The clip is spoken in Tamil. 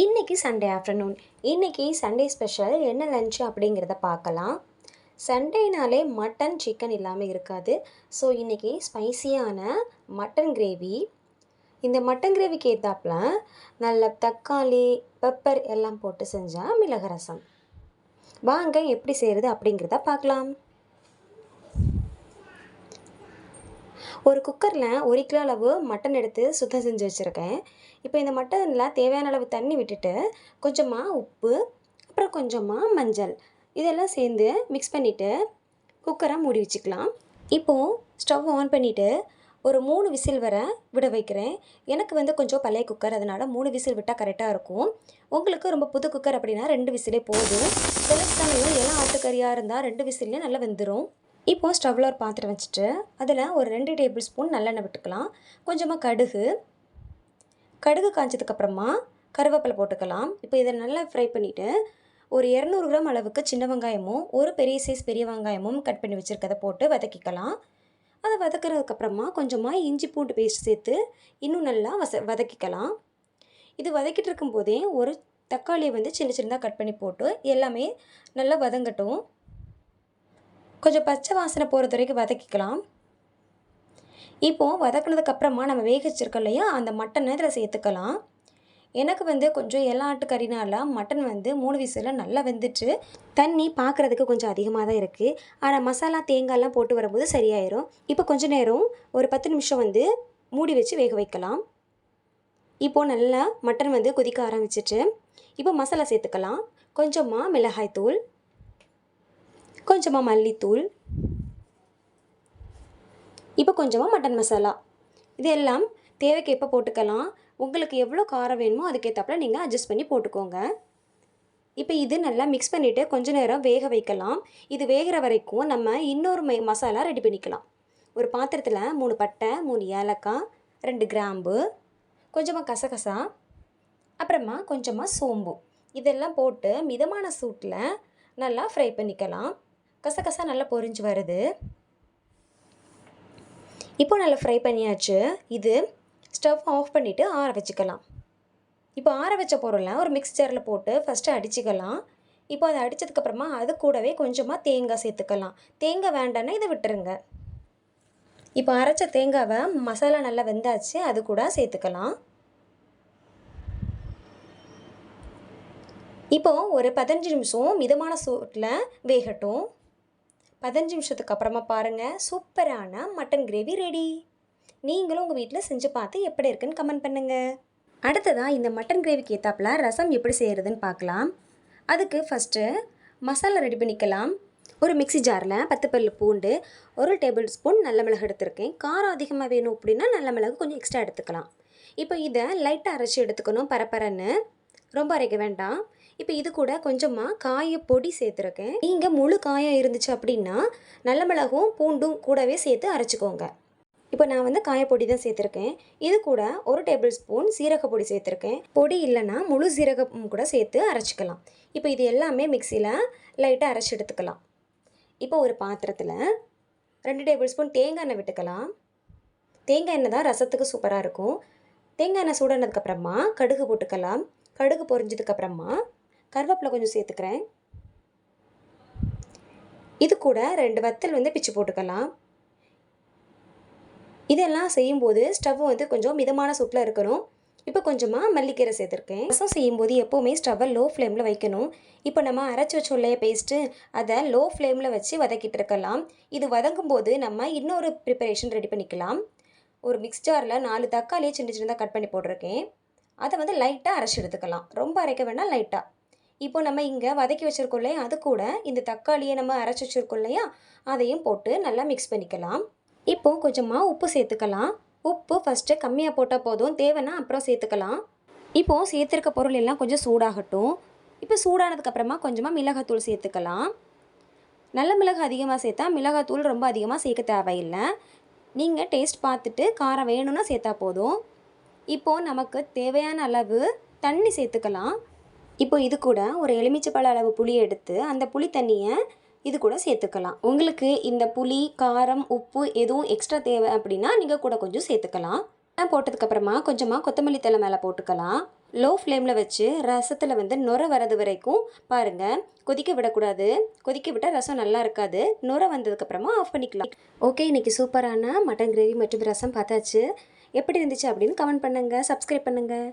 இன்றைக்கி சண்டே ஆஃப்டர்நூன் இன்றைக்கி சண்டே ஸ்பெஷல் என்ன லன்ச் அப்படிங்கிறத பார்க்கலாம். சண்டேனாலே மட்டன் சிக்கன் இல்லாமல் இருக்காது. ஸோ இன்றைக்கி ஸ்பைசியான மட்டன் கிரேவி இந்த மட்டன் கிரேவிக்கு ஏற்றாப்புல நல்ல தக்காளி பெப்பர் எல்லாம் போட்டு செஞ்சால் மிளகு ரசம். வாங்க எப்படி செய்கிறது அப்படிங்கிறத பார்க்கலாம். ஒரு குக்கரில் ஒரு கிலோ அளவு மட்டன் எடுத்து சுத்தம் செஞ்சு வச்சுருக்கேன். இப்போ இந்த மட்டனில் தேவையான அளவு தண்ணி விட்டுட்டு கொஞ்சமாக உப்பு அப்புறம் கொஞ்சமாக மஞ்சள் இதெல்லாம் சேர்ந்து மிக்ஸ் பண்ணிவிட்டு குக்கரை மூடி வச்சுக்கலாம். இப்போது ஸ்டவ் ஆன் பண்ணிவிட்டு ஒரு மூணு விசில் வர விட வைக்கிறேன். எனக்கு வந்து கொஞ்சம் பழைய குக்கர் அதனால் மூணு விசில் விட்டால் கரெக்டாக இருக்கும். உங்களுக்கு ரொம்ப புது குக்கர் அப்படின்னா ரெண்டு விசிலே போதும். சில சமயம் எல்லாம் ஆட்டுக்கறியாக இருந்தால் ரெண்டு விசிலே நல்லா வெந்துடும் இப்போது ஸ்டவ்வில் ஒரு பாத்திரம் வச்சுட்டு அதில் ஒரு ரெண்டு டேபிள் ஸ்பூன் நல்லெண்ணெய் விட்டுக்கலாம். கொஞ்சமாக கடுகு. கடுகு காய்ச்சதுக்கப்புறமா கருவேப்பிலை போட்டுக்கலாம். இப்போ இதை நல்லா ஃப்ரை பண்ணிவிட்டு ஒரு இரநூறு கிராம் அளவுக்கு சின்ன வெங்காயமும் ஒரு பெரிய சைஸ் பெரிய வெங்காயமும் கட் பண்ணி வச்சுருக்கதை போட்டு வதக்கிக்கலாம். அதை வதக்குறதுக்கப்புறமா கொஞ்சமாக இஞ்சி பூண்டு பேஸ்ட் சேர்த்து இன்னும் நல்லா வச வதக்கிக்கலாம். இது வதக்கிட்டு இருக்கும்போதே ஒரு தக்காளியை வந்து சின்ன சின்னதாக கட் பண்ணி போட்டு எல்லாமே நல்லா வதங்கட்டும். கொஞ்சம் பச்சை வாசனை போகிறது வரைக்கும் வதக்கிக்கலாம். இப்போது வதக்குனதுக்கப்புறமா நம்ம வேகச்சிருக்கோம் இல்லையா? அந்த மட்டனை இதில் சேர்த்துக்கலாம். எனக்கு வந்து கொஞ்சம் எல்லா ஆட்டுக்கறினால மட்டன் வந்து மூணு விசில் நல்லா வெந்துட்டு தண்ணி பார்க்குறதுக்கு கொஞ்சம் அதிகமாக தான் இருக்குது ஆனால் மசாலா தேங்காய்லாம் போட்டு வரும்போது சரியாயிரும். இப்போ கொஞ்சம் நேரம் ஒரு பத்து நிமிஷம் வந்து மூடி வச்சு வேக வைக்கலாம். இப்போது நல்லா மட்டன் வந்து கொதிக்க ஆரம்பிச்சிட்டு இப்போ மசாலா சேர்த்துக்கலாம். கொஞ்சமாக மிளகாய் தூள் கொஞ்சமாக மல்லித்தூள் இப்போ கொஞ்சமாக மட்டன் மசாலா இது எல்லாம் தேவைக்கு எப்போ போட்டுக்கலாம். உங்களுக்கு எவ்வளோ காரம் வேணுமோ அதுக்கேற்றாப்புல நீங்கள் அட்ஜஸ்ட் பண்ணி போட்டுக்கோங்க. இப்போ இது நல்லா மிக்ஸ் பண்ணிவிட்டு கொஞ்ச நேரம் வேக வைக்கலாம். இது வேகிற வரைக்கும் நம்ம இன்னொரு மசாலா ரெடி பண்ணிக்கலாம். ஒரு பாத்திரத்தில் மூணு பட்டை மூணு ஏலக்காய் ரெண்டு கிராம்பு கொஞ்சமாக கசகசா அப்புறமா கொஞ்சமாக சோம்பு. இதெல்லாம் போட்டு மிதமான சூட்டில் நல்லா ஃப்ரை பண்ணிக்கலாம். கசகசா நல்லா பொரிஞ்சு வருது. இப்போ நல்லா ஃப்ரை பண்ணியாச்சு. இது ஸ்டவ் ஆஃப் பண்ணிவிட்டு ஆற வச்சுக்கலாம். இப்போ ஆற வச்ச பொருளை ஒரு மிக்சரில் போட்டு ஃபஸ்ட்டு அடிச்சுக்கலாம். இப்போ அதை அடித்ததுக்கப்புறமா அது கூடவே கொஞ்சமாக தேங்காய் சேர்த்துக்கலாம். தேங்காய் வேண்டான்னா இதை விட்டுருங்க. இப்போ அரைச்ச தேங்காவை மசாலா நல்லா வெந்தாச்சு அது கூட சேர்த்துக்கலாம். இப்போ ஒரு பதினஞ்சு நிமிஷம் மிதமான சூட்டில் வேகட்டும். பதினஞ்சு நிமிஷத்துக்கு அப்புறமா பாருங்கள் சூப்பரான மட்டன் கிரேவி ரெடி நீங்களும் உங்கள் வீட்டில் செஞ்சு பார்த்து எப்படி இருக்குன்னு கமெண்ட் பண்ணுங்கள் அடுத்ததாக இந்த மட்டன் கிரேவிக்கு ஏற்றாப்புல ரசம் எப்படி செய்கிறதுன்னு பார்க்கலாம். அதுக்கு ஃபஸ்ட்டு மசாலா ரெடி பண்ணிக்கலாம். ஒரு மிக்சி ஜாரில் பத்து பல்லு பூண்டு ஒரு டேபிள் ஸ்பூன் நல்ல மிளகு எடுத்திருக்கேன். காரம் அதிகமாக வேணும் அப்படின்னா நல்ல மிளகு கொஞ்சம் எக்ஸ்ட்ரா எடுத்துக்கலாம். இப்போ இதை லைட்டாக அரைச்சி எடுத்துக்கணும் பரப்பரன்னு. ரொம்ப அரைக்க வேண்டாம். இப்போ இது கூட கொஞ்சமாக காய பொடி சேர்த்துருக்கேன். நீங்கள் முழு காயம் இருந்துச்சு அப்படின்னா நல்ல மிளகும் பூண்டும் கூடவே சேர்த்து அரைச்சிக்கோங்க. இப்போ நான் வந்து காயப்பொடி தான் சேர்த்துருக்கேன். இது கூட ஒரு டேபிள் ஸ்பூன் சீரக பொடி சேர்த்துருக்கேன். பொடி இல்லைன்னா முழு சீரகம் கூட சேர்த்து அரைச்சிக்கலாம். இப்போ இது எல்லாமே மிக்சியில் லைட்டாக அரைச்சி எடுத்துக்கலாம். இப்போ ஒரு பாத்திரத்தில் ரெண்டு டேபிள் ஸ்பூன் தேங்காய் எண்ணெய் விட்டுக்கலாம். தேங்காய் எண்ணெய் தான் ரசத்துக்கு சூப்பராக இருக்கும். தேங்காய் எண்ணெய் சூடானதுக்கப்புறமா கடுகு போட்டுக்கலாம். கடுகு பொரிஞ்சதுக்கப்புறமா கருவேப்பிலை கொஞ்சம் சேர்த்துக்கிறேன். இது கூட ரெண்டு வத்தல் வந்து பிச்சு போட்டுக்கலாம். இதெல்லாம் செய்யும்போது ஸ்டவ் வந்து கொஞ்சம் மிதமான சூட்டில் இருக்கணும். இப்போ கொஞ்சமாக மல்லிக்கீரை சேர்த்துருக்கேன். ரசம் செய்யும்போது எப்போவுமே ஸ்டவ்வை லோ ஃப்ளேமில் வைக்கணும். இப்போ நம்ம அரைச்சி வச்சோம் இல்லையா பேஸ்ட்டு அதை லோ ஃப்ளேமில் வச்சு வதக்கிட்டு இருக்கலாம். இது வதங்கும் போது நம்ம இன்னொரு ப்ரிப்பரேஷன் ரெடி பண்ணிக்கலாம். ஒரு மிக்ஸ் ஜாரில் நாலு தக்காளியை சின்ன சின்னதாக கட் பண்ணி போட்டிருக்கேன். அதை வந்து லைட்டாக அரைச்சி எடுத்துக்கலாம். ரொம்ப அரைக்க வேண்டாம் லைட்டாக இப்போ நம்ம இங்கே வதக்கி வச்சுருக்கோம் இல்லையா? அது கூட இந்த தக்காளியை நம்ம அரைச்சி வச்சுருக்கோம் இல்லையா? அதையும் போட்டு நல்லா மிக்ஸ் பண்ணிக்கலாம். இப்போது கொஞ்சமாக உப்பு சேர்த்துக்கலாம். உப்பு ஃபஸ்ட்டு கம்மியாக போட்டால் போதும். தேவைன்னா அப்புறம் சேர்த்துக்கலாம். இப்போது சேர்த்துருக்க பொருள் எல்லாம் கொஞ்சம் சூடாகட்டும். இப்போ சூடானதுக்கப்புறமா கொஞ்சமாக மிளகாத்தூள் சேர்த்துக்கலாம். நல்ல மிளகு அதிகமாக சேர்த்தா மிளகாத்தூள் ரொம்ப அதிகமாக சேர்க்க தேவையில்லை. நீங்கள் டேஸ்ட் பார்த்துட்டு காரம் வேணும்னா சேர்த்தா போதும். இப்போது நமக்கு தேவையான அளவு தண்ணி சேர்த்துக்கலாம். இப்போ இது கூட ஒரு எலுமிச்சைப்பழ அளவு புளி எடுத்து அந்த புளி தண்ணியை இது கூட சேர்த்துக்கலாம். உங்களுக்கு இந்த புளி காரம் உப்பு எதுவும் எக்ஸ்ட்ரா தேவை அப்படின்னா நீங்கள் கூட கொஞ்சம் சேர்த்துக்கலாம். போட்டதுக்கப்புறமா கொஞ்சமாக கொத்தமல்லி தலை மேலே போட்டுக்கலாம். லோ ஃப்ளேமில் வச்சு ரசத்தில் வந்து நுர வரது வரைக்கும் பாருங்கள் கொதிக்க விடக்கூடாது. கொதிக்க விட்டால் ரசம் நல்லா இருக்காது. நுர வந்ததுக்கப்புறமா ஆஃப் பண்ணிக்கலாம். ஓகே இன்றைக்கி சூப்பரான மட்டன் கிரேவி மற்றும் ரசம் பார்த்தாச்சு. எப்படி இருந்துச்சு அப்படின்னு கமெண்ட் பண்ணுங்கள் சப்ஸ்கிரைப் பண்ணுங்கள்